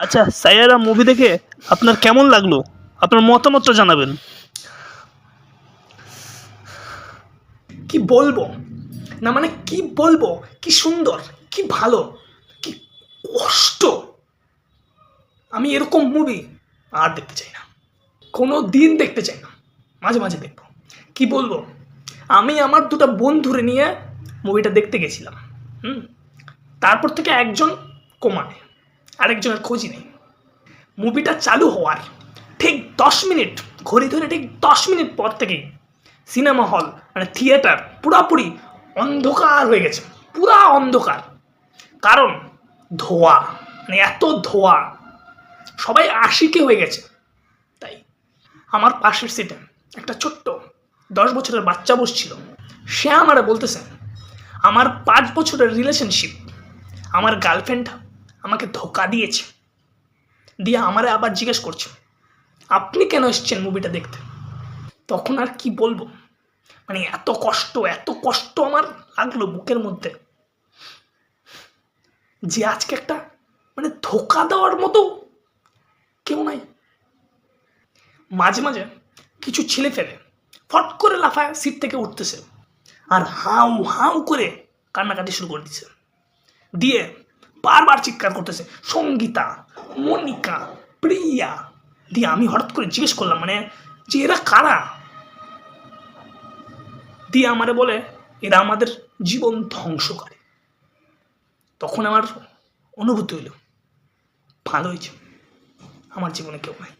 আচ্ছা সাইয়ারা মুভি দেখে আপনার কেমন লাগল? আপনার মতামতটা জানাবেন। কি বলব? না মানে কি বলব? কি সুন্দর, কি ভালো, কি কষ্ট। আমি এরকম মুভি আর দেখতে চাই না। কোনো দিন দেখতে চাই না। মাঝে মাঝে দেখব। কি বলব? আমি আমার দুটো বন্ধুরে নিয়ে মুভিটা দেখতে গেছিলাম। হুম? তারপর থেকে একজন কমায় আরেকজনের খোঁজই নেই। মুভিটা চালু হওয়ার ঠিক দশ মিনিট, ঘড়ি ধরে ঠিক দশ মিনিট পর থেকেই সিনেমা হল মানে থিয়েটার পুরাপুরি অন্ধকার হয়ে গেছে, পুরা অন্ধকার। কারণ ধোয়া মানে এত ধোয়া, সবাই আশিকে হয়ে গেছে। তাই আমার পাশের সিটে একটা ছোট্ট দশ বছরের বাচ্চা বসছিল। সে আমারে বলতেছে, আমার পাঁচ বছরের রিলেশনশিপ আমার গার্লফ্রেন্ড আমাকে ধোকা দিয়েছে। দিয়ে আমারে আবার জিজ্ঞেস করছে, আপনি কেন এসছেন মুভিটা দেখতে? তখন আর কি বলব? মানে এত কষ্ট এত কষ্ট আমার লাগল বুকের মধ্যে। যে আজকে একটা মানে ধোকা দেওয়ার মতো কেউ নাই। মাঝে মাঝে কিছু ছেলে ফেলে, ফট করে লাফায় সিট থেকে উঠতেছে। আর হাউ হাউ করে কান্নাকাটি শুরু করে দিচ্ছে দিয়ে বারবার চিৎকার করতেছে। সঙ্গীতা, মনিকা, প্রিয়া। দিয়ে আমি হঠাৎ করে জিজ্ঞেস করলাম মানে যে এরা কারা? দিয়ে আমারে বলে, এরা আমাদের জীবন ধ্বংস করে। তখন আমার অনুভূতি হইল, ভালো হয়েছে। আমার জীবনে কেউ নাই।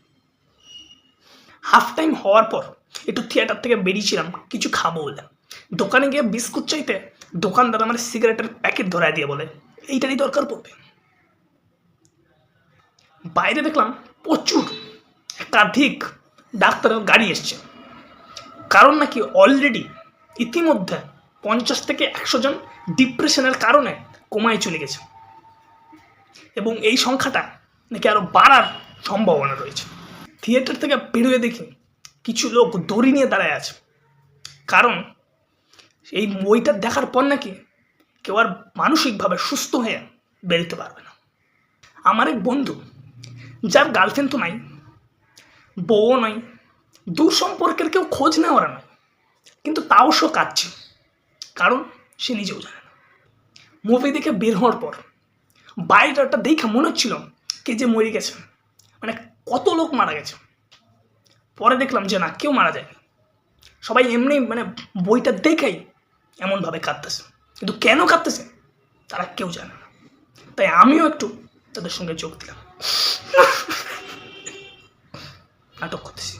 হাফ টাইম হওয়ার পর একটু থিয়েটার থেকে বেরিয়েছিলাম, কিছু খাব বলে। দোকানে গিয়ে বিস্কুট চাইতে দোকানদার আমার সিগারেটের প্যাকেট ধরায় দিয়ে বলে এইটারই দরকার পড়বে। বাইরে দেখলাম প্রচুর একাধিক ডাক্তারের গাড়ি এসছে। কারণ নাকি অলরেডি ইতিমধ্যে পঞ্চাশ থেকে একশো জন ডিপ্রেশনের কারণে কমায় চলে গেছে। এবং এই সংখ্যাটা নাকি আরও বাড়ার সম্ভাবনা রয়েছে। থিয়েটার থেকে বেরোয় দেখি কিছু লোক দড়ি নিয়ে দাঁড়ায় আছে। কারণ এই বইটা দেখার পর নাকি কেউ আর মানসিকভাবে সুস্থ হয়ে বেরোতে পারবে না। আমার এক বন্ধু, যার গার্লফ্রেন্ড তো নাই, বউও নয় দূর সম্পর্কের কেউ খোঁজ নেওয়ার নয়, কিন্তু তাও সে কাঁদছে, কারণ সে নিজেও জানে না। মুভি দেখে বের হওয়ার পর বাইরেটা দেখে মনে হচ্ছিল কে যে মরে গেছে মানে কত লোক মারা গেছে। পরে দেখলাম যে না, কেউ মারা যায়নি। সবাই এমনি মানে বইটা দেখেই এমনভাবে কাঁদতেছে। কিন্তু কেন কাঁদতেছে? তারা কেউ জানে না। তাই আমিও একটু তাদের সঙ্গে যোগ দিলাম। নাটক করতেছি।